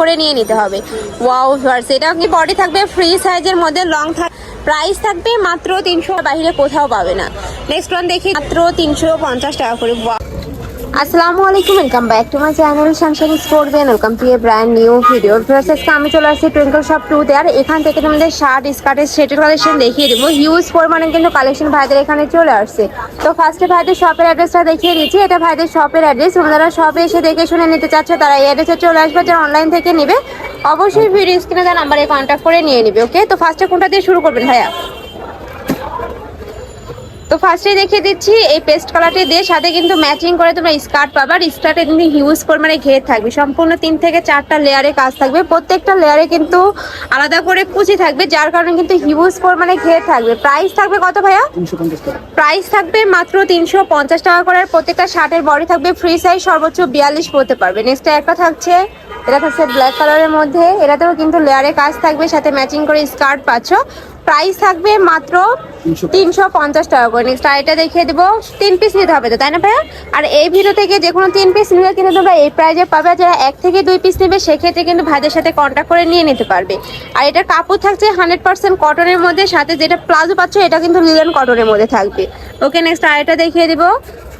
করে নিয়ে নিতে হবে। ওয়াও ভার্স এটা কি বডি থাকবে? ফ্রি সাইজের মধ্যে লং থাক প্রাইস থাকবে মাত্র তিনশো, বাহিরে কোথাও পাবে না। নেক্সট ওয়ান দেখি, মাত্র তিনশো পঞ্চাশ টাকা করে! আসসালামু আলাইকুম welcome back to my channel sunshine sport Ben welcome to a brand new video আজকে আমি চলে আসছি টুইঙ্কল শপ টুতে আর এখান থেকে তোমাদের শার্ট স্কার্টের সেটের কালেকশন দেখিয়ে দেবো। হিউজ পরিমাণে কিন্তু কালেকশন ভাইদের এখানে চলে আসছে। তো ফার্স্টে ভাইদের শপের অ্যাড্রেসটা দেখিয়ে দিচ্ছি। এটা ভাইদের শপের অ্যাড্রেস যারা শপে এসে দেখে শুনে নিতে চাচ্ছে, তারা এই অ্যাড্রেসে চলে আসবে। যারা অনলাইন থেকে নেবে, অবশ্যই ভিডিও স্ক্রিনে তার নাম্বারে কন্ট্যাক্ট করে নিয়ে নিবে ওকে তো ফার্স্টে কোনটা দিয়ে শুরু করবেন ভাইয়া? তো ফার্স্টে দেখিয়ে দিচ্ছি এই পেস্ট কালারটি দিয়ে সাথে কিন্তু ম্যাচিং করে তোমরা স্কার্ট পাবা। আর স্কার্টে কিন্তু হিউজ পরিমাণে ঘের থাকবে। সম্পূর্ণ তিন থেকে চারটা লেয়ারে কাজ থাকবে। প্রত্যেকটা লেয়ারে কিন্তু আলাদা করে কুচি থাকবে যার কারণে কিন্তু হিউজ পরিমাণে ঘের থাকবে। প্রাইস থাকবে কত ভাইয়া? প্রাইস থাকবে মাত্র তিনশো পঞ্চাশ টাকা করে। আর প্রত্যেকটা শার্টের বডি থাকবে ফ্রি সাইজ সর্বোচ্চ বিয়াল্লিশ পড়তে পারবে। নেক্সট একটা থাকছে এটা থাকছে ব্ল্যাক কালারের মধ্যে। এটাতেও কিন্তু লেয়ারে কাজ থাকবে সাথে ম্যাচিং করে স্কার্ট পাচ্ছ। প্রাইস থাকবে মাত্র তিনশো পঞ্চাশ। টাকা করে। নেক্সট আইটা দেখিয়ে দেবো তিন পিস নিতে হবে তো তাই না ভাইয়া? আর এই ভিডিও থেকে যে কোনো তিন পিস নিলে কিন্তু তোমরা এই প্রাইজে পাবে যারা এক থেকে দুই পিস নেবে সেক্ষেত্রে কিন্তু ভাইদের সাথে কন্ট্যাক্ট করে নিয়ে নিতে পারবে। আর এটার কাপড় থাকছে হান্ড্রেড পার্সেন্ট কটনের মধ্যে সাথে যেটা প্লাজো পাচ্ছ এটা কিন্তু লিলেন কটনের মধ্যে থাকবে। ওকে নেক্সট আইটা দেখিয়ে দেবো।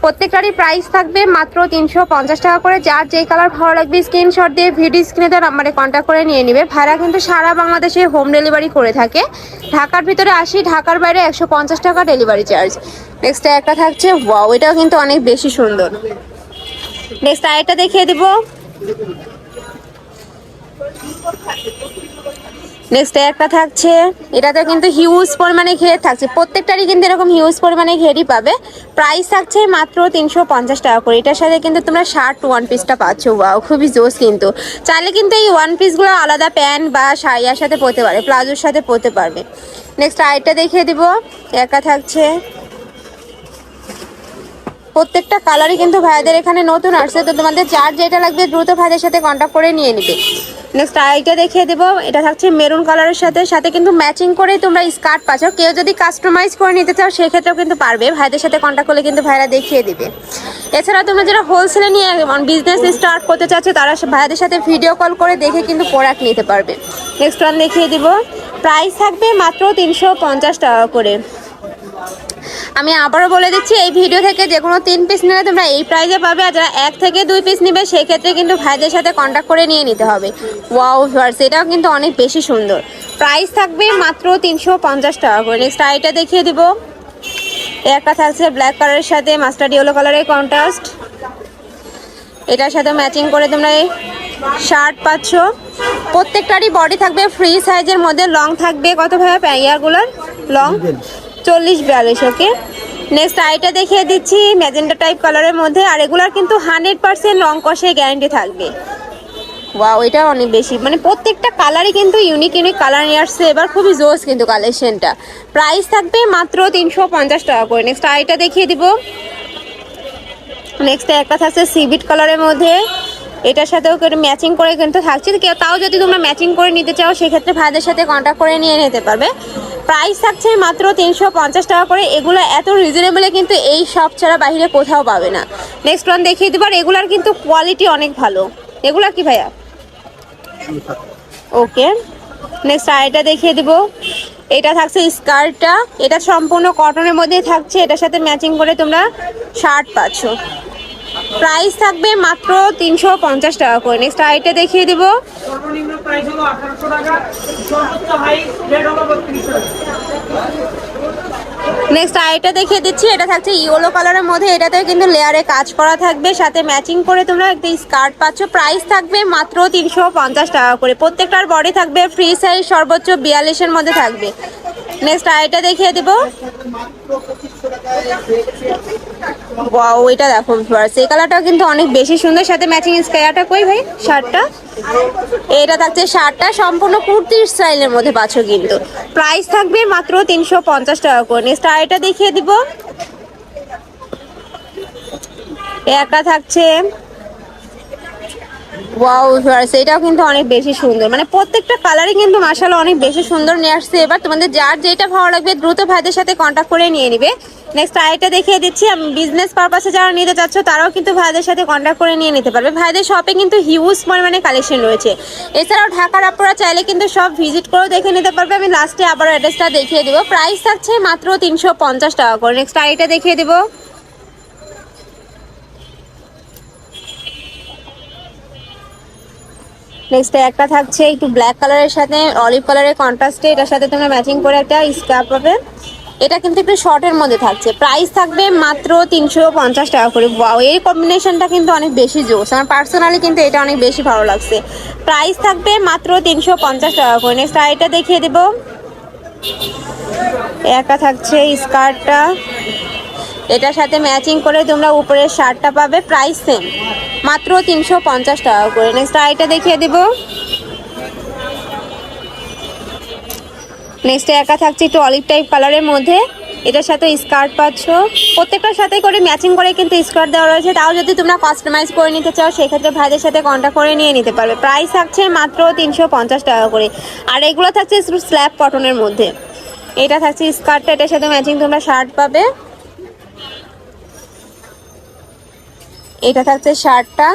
প্রত্যেকটারই প্রাইস থাকবে মাত্র তিনশো পঞ্চাশ টাকা করে। যার যেই কালার ভালো লাগবে স্ক্রিনশট দিয়ে ভিডিও স্ক্রিনে তার নাম্বারে কন্ট্যাক্ট করে নিয়ে নিবে। ভাড়া কিন্তু সারা বাংলাদেশে হোম ডেলিভারি করে থাকে। ঢাকার ভিতরে আসি, ঢাকার বাইরে একশো পঞ্চাশ টাকা ডেলিভারি চার্জ নেক্সট একটা থাকছে ওয়াও এটাও কিন্তু অনেক বেশি সুন্দর। নেক্সট আরেকটা দেখিয়ে দিব। নেক্সট একটা থাকছে এটাতে কিন্তু হিউজ পরিমাণে ঘের থাকছে। প্রত্যেকটারই কিন্তু এরকম হিউজ পরিমাণে ঘেরই পাবে। প্রাইস থাকছে মাত্র তিনশো পঞ্চাশ টাকা করে। এটার সাথে কিন্তু তোমরা শার্ট ওয়ান পিসটা পাচ্ছ। ওয়াও খুবই জোস কিন্তু। চাইলে কিন্তু এই ওয়ান পিসগুলো আলাদা প্যান্ট বা শাড়িয়ার সাথে পরতে পারে, প্লাজোর সাথে পরতে পারবে। নেক্সট আরেকটা দেখিয়ে দিব। একা থাকছে। প্রত্যেকটা কালারই কিন্তু ভাইদের এখানে নতুন আসছে। তো তোমাদের যার যেটা লাগবে দ্রুত ভাইদের সাথে কন্ট্যাক্ট করে নিয়ে নিবে। নেক্সট আরেকটা দেখিয়ে দেবো। এটা থাকছে মেরুন কালারের সাথে সাথে কিন্তু ম্যাচিং করে তোমরা স্কার্ট পাচ্ছ। কেউ যদি কাস্টমাইজ করে নিতে চাও, সেক্ষেত্রেও কিন্তু পারবে। ভাইদের সাথে কন্ট্যাক্ট করলে কিন্তু ভাইরা দেখিয়ে দিবে। এছাড়া তোমরা যারা হোলসেলে নিয়ে বিজনেস স্টার্ট করতে চাচ্ছ, তারা ভাইদের সাথে ভিডিও কল করে দেখে কিন্তু প্রোডাক্ট নিতে পারবে। নেক্সট ওয়ান দেখিয়ে দিব। প্রাইস থাকবে মাত্র তিনশো পঞ্চাশ টাকা করে। আমি আবারও বলে দিচ্ছি, এই ভিডিও থেকে যে কোনো তিন পিস নিলে তোমরা এই প্রাইজে পাবে আর যারা এক থেকে দুই পিস নিবে, সেক্ষেত্রে কিন্তু ভাইদের সাথে কন্ট্যাক্ট করে নিয়ে নিতে হবে। ওয়াও ভিউয়ার্স এটাও কিন্তু অনেক বেশি সুন্দর। প্রাইস থাকবে মাত্র তিনশো পঞ্চাশ টাকা করে। নেক্সট আইটা দেখিয়ে দিব। একটা থাকছে ব্ল্যাক কালারের সাথে মাস্টার্ড ইয়েলো কালারের কন্ট্রাস্ট এটার সাথে ম্যাচিং করে তোমরা এই শার্ট পাচ্ছ। প্রত্যেকটারই বডি থাকবে ফ্রি সাইজের মধ্যে। লং থাকবে কত ভাবে ইয়ারগুলোর লং চল্লিশ বিয়াল্লিশ ওকে নেক্সট আইটা দেখিয়ে দিচ্ছি ম্যাজেন্টা টাইপ কালারের মধ্যে, আর এগুলার কিন্তু হান্ড্রেড পার্সেন্ট রং কষে গ্যারান্টি থাকবে। ওয়াও এটা অনেক বেশি। মানে প্রত্যেকটা কালারই কিন্তু ইউনিক ইউনিক কালার নিয়ে আসছে। এবার খুবই জোস কিন্তু কালেকশনটা প্রাইস থাকবে মাত্র তিনশো পঞ্চাশ টাকা করে। নেক্সট আইটা দেখিয়ে দিব। নেক্সট একটা থাকছে সিবিট কালারের মধ্যে। এটার সাথেও ম্যাচিং করে কিন্তু থাকছে। তাও যদি তোমরা ম্যাচিং করে নিতে চাও, সেক্ষেত্রে ভাইদের সাথে কন্ট্যাক্ট করে নিয়ে নিতে পারবে। প্রাইস থাকছে মাত্র তিনশো পঞ্চাশ টাকা করে। এগুলো এত রিজনেবলে কিন্তু এই সব ছাড়া বাইরে কোথাও পাবে না। নেক্সট ওয়ান দেখিয়ে দেবো আর এগুলার কিন্তু কোয়ালিটি অনেক ভালো। এগুলা কি ভাইয়া? ওকে নেক্সট আরেকটা দেখিয়ে দিব। এটা থাকছে স্কার্টটা এটা সম্পূর্ণ কটনের মধ্যেই থাকছে। এটার সাথে ম্যাচিং করে তোমরা শার্ট পাচ্ছ। প্রাইস থাকবে মাত্র তিনশো পঞ্চাশ টাকা করে। নেক্সট আইটা দেখিয়ে দিব। সর্বনিম্ন প্রাইস হলো আঠারোশো টাকা। সর্বোচ্চ হাই রেট হলো বত্রিশশো নেক্সট আইটা দেখিয়ে দিচ্ছি এটা থাকছে ইয়েলো কালারের মধ্যে। এটাতেও কিন্তু লেয়ারে কাজ করা থাকবে সাথে ম্যাচিং করে তোমরা একটা স্কার্ট পাচ্ছ। প্রাইস থাকবে মাত্র তিনশো পঞ্চাশ টাকা করে। প্রত্যেকটার বডি থাকবে ফ্রি সাইজ সর্বোচ্চ বিয়াল্লিশের মধ্যে থাকবে। নেক্সট আইটা দেখিয়ে দিব। ওয়াও এটা দেখো ভিউয়ার্স এই কালারটাও কিন্তু অনেক বেশি সুন্দর। সাথে ম্যাচিং স্কায়ারটা কই ভাই? শার্টটা? এটা থাকছে শার্টটা, সম্পূর্ণ কুর্তির স্টাইলের মধ্যে পাচ্ছ কিন্তু। প্রাইস থাকবে মাত্র তিনশো পঞ্চাশ টাকা করে। নেক্সট আরেকটা দেখিয়ে দিব। এ একটা থাকছে ওয়াও ভিউয়ার্স কিন্তু অনেক বেশি সুন্দর। মানে প্রত্যেকটা কালারই কিন্তু মাশাআল্লাহ অনেক বেশি সুন্দর নিয়ে আসছে। এবার তোমাদের যার যেটা ভালো লাগবে, দ্রুত ভাইদের সাথে কন্ট্যাক্ট করে নিয়ে নিবে। নেক্সট আইটা দেখিয়ে দিচ্ছি। আমি বিজনেস পারপাসে যারা নিতে চাচ্ছ, তারাও কিন্তু ভাইদের সাথে কন্ট্যাক্ট করে নিয়ে নিতে পারবে। ভাইদের শপে কিন্তু হিউজ পরিমাণে কালেকশন রয়েছে। এছাড়াও ঢাকার আপনারা চাইলে কিন্তু সব ভিজিট করেও দেখে নিতে পারবে। আমি লাস্টে আবার অ্যাড্রেসটা দেখিয়ে দিব। প্রাইস থাকছে মাত্র তিনশো পঞ্চাশ টাকা করে। নেক্সট আইটা দেখিয়ে দেবো। নেক্সট একটা থাকছে একটু ব্ল্যাক কালারের সাথে অলিভ কালারের কন্ট্রাস্টে এটার সাথে তোমরা ম্যাচিং করে একটা স্কার্ফ পাবে। এটা কিন্তু একটু শর্টের মধ্যে থাকছে। প্রাইস থাকবে মাত্র তিনশো পঞ্চাশ টাকা করে। এই কম্বিনেশনটা কিন্তু অনেক বেশি জোস। আমার পার্সোনালি কিন্তু এটা অনেক বেশি ভালো লাগছে। প্রাইস থাকবে মাত্র তিনশো পঞ্চাশ টাকা করে। নেক্সট এটা দেখিয়ে দেবো। একা থাকছে স্কার্টটা এটার সাথে ম্যাচিং করে তোমরা উপরের শার্টটা পাবে। প্রাইস সেম মাত্র তিনশো পঞ্চাশ টাকা করে। নেক্সট আইটা দেখিয়ে দেব। নেক্সট একা থাকছে একটু অলিভ টাইপ কালারের মধ্যে। এটার সাথে স্কার্ট পাচ্ছ। প্রত্যেকটার সাথে করে ম্যাচিং করে কিন্তু স্কার্ট দেওয়া রয়েছে। তাও যদি তোমরা কাস্টমাইজ করে নিতে চাও, সেক্ষেত্রে ভাইদের সাথে কন্ট্যাক্ট করে নিয়ে নিতে পারবে। প্রাইস থাকছে মাত্র তিনশো পঞ্চাশ টাকা করে। আর এগুলো থাকছে স্ল্যাব কটনের মধ্যে। এটা থাকছে স্কার্টটা এটার সাথে ম্যাচিং তোমরা শার্ট পাবে। এটা থাকছে শার্টটা।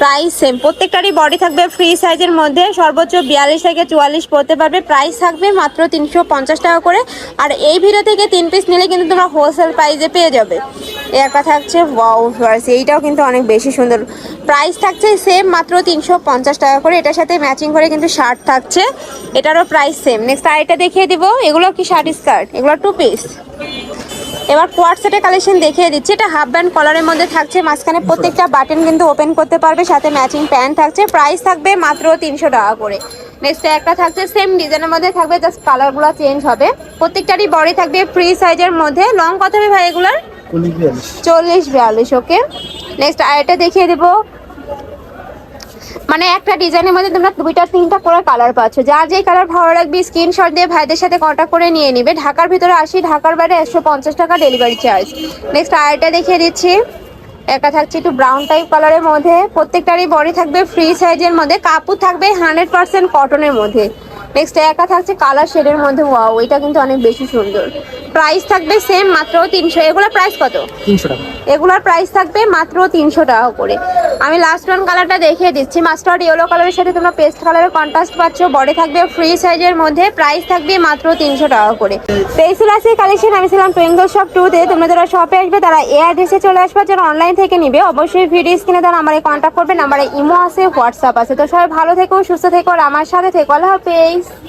প্রাইস সেম প্রত্যেকটারই বডি থাকবে ফ্রি সাইজের মধ্যে। সর্বোচ্চ বিয়াল্লিশ থেকে চুয়াল্লিশ পড়তে পারবে। প্রাইস থাকবে মাত্র তিনশো পঞ্চাশ টাকা করে। আর এই ভিডিও থেকে তিন পিস নিলে কিন্তু তোমরা হোলসেল প্রাইসে পেয়ে যাবে। একটা থাকছে ওয়াও ভিউয়ার্স এইটাও কিন্তু অনেক বেশি সুন্দর। প্রাইস থাকছে সেম মাত্র তিনশো পঞ্চাশ টাকা করে। এটার সাথে ম্যাচিং করে কিন্তু শার্ট থাকছে। এটারও প্রাইস সেম নেক্সট আরেকটা দেখিয়ে দিব। এগুলো কি শার্ট স্কার্ট এগুলো টু পিস এবার কোয়ার সেটের কালেকশন দেখিয়ে দিচ্ছি। এটা হাফ ব্যান্ড কলারের মধ্যে থাকছে মাঝখানে প্রত্যেকটা বাটন কিন্তু ওপেন করতে পারবে সাথে ম্যাচিং প্যান্ট থাকছে। প্রাইস থাকবে মাত্র তিনশো টাকা করে। নেক্সট একটা থাকছে সেম ডিজাইনের মধ্যে থাকবে জাস্ট কালারগুলো চেঞ্জ হবে। প্রত্যেকটারই বডি থাকবে ফ্রি সাইজের মধ্যে। লং কত হবে ভাই এগুলার? চল্লিশ বিয়াল্লিশ। ওকে নেক্সট আরেকটা দেখিয়ে দেবো। মানে একটা ডিজাইনের মধ্যে তোমরা দুইটা, তিনটা করে কালার পাচ্ছ। যার যেই কালার ভালো লাগবে স্ক্রিনশট দিয়ে ভাইদের সাথে কন্ট্যাক্ট করে নিয়ে নিবে। ঢাকার ভিতরে আসি, ঢাকার বাইরে একশো পঞ্চাশ টাকা ডেলিভারি চার্জ নেক্সট আয়টা দেখিয়ে দিচ্ছি। একা থাকছে একটু ব্রাউন টাইপ কালারের মধ্যে। প্রত্যেকটারই বডি থাকবে ফ্রি সাইজের মধ্যে। কাপড় থাকবে হান্ড্রেড পার্সেন্ট কটনের মধ্যে। নেক্সট একা থাকছে কালার শেডের মধ্যে ওয়াও এটা কিন্তু অনেক বেশি সুন্দর। প্রাইস থাকবে সেম মাত্র তিনশো এগুলোর প্রাইস কত? তিনশো টাকা। এগুলোর প্রাইস থাকবে মাত্র তিনশো টাকা করে। আমি লাস্ট ওয়ান কালারটা দেখিয়ে দিচ্ছি মাস্টার্ড ইয়েলো কালারের সাথে তোমরা পেস্ট কালারের কন্ট্রাস্ট পাচ্ছ বডি থাকবে ফ্রি সাইজের মধ্যে প্রাইস থাকবে মাত্র তিনশো টাকা করে। পেসুল আছে কালেকশন আমি ছিলাম টুইঙ্গল শপ টুতে তোমরা যারা শপে আসবে তারা এ অ্যাড্রেসে চলে আসবে যারা অনলাইন থেকে নিবে অবশ্যই ভিডিও স্ক্রিনে তারা আমার কন্ট্যাক্ট করবে নাম্বারে ইমো আছে হোয়াটসঅ্যাপ আছে। তো সবাই ভালো থেকো সুস্থ থেকো আর আমার সাথে থেকো। আল্লাহ হাফেজ। guys.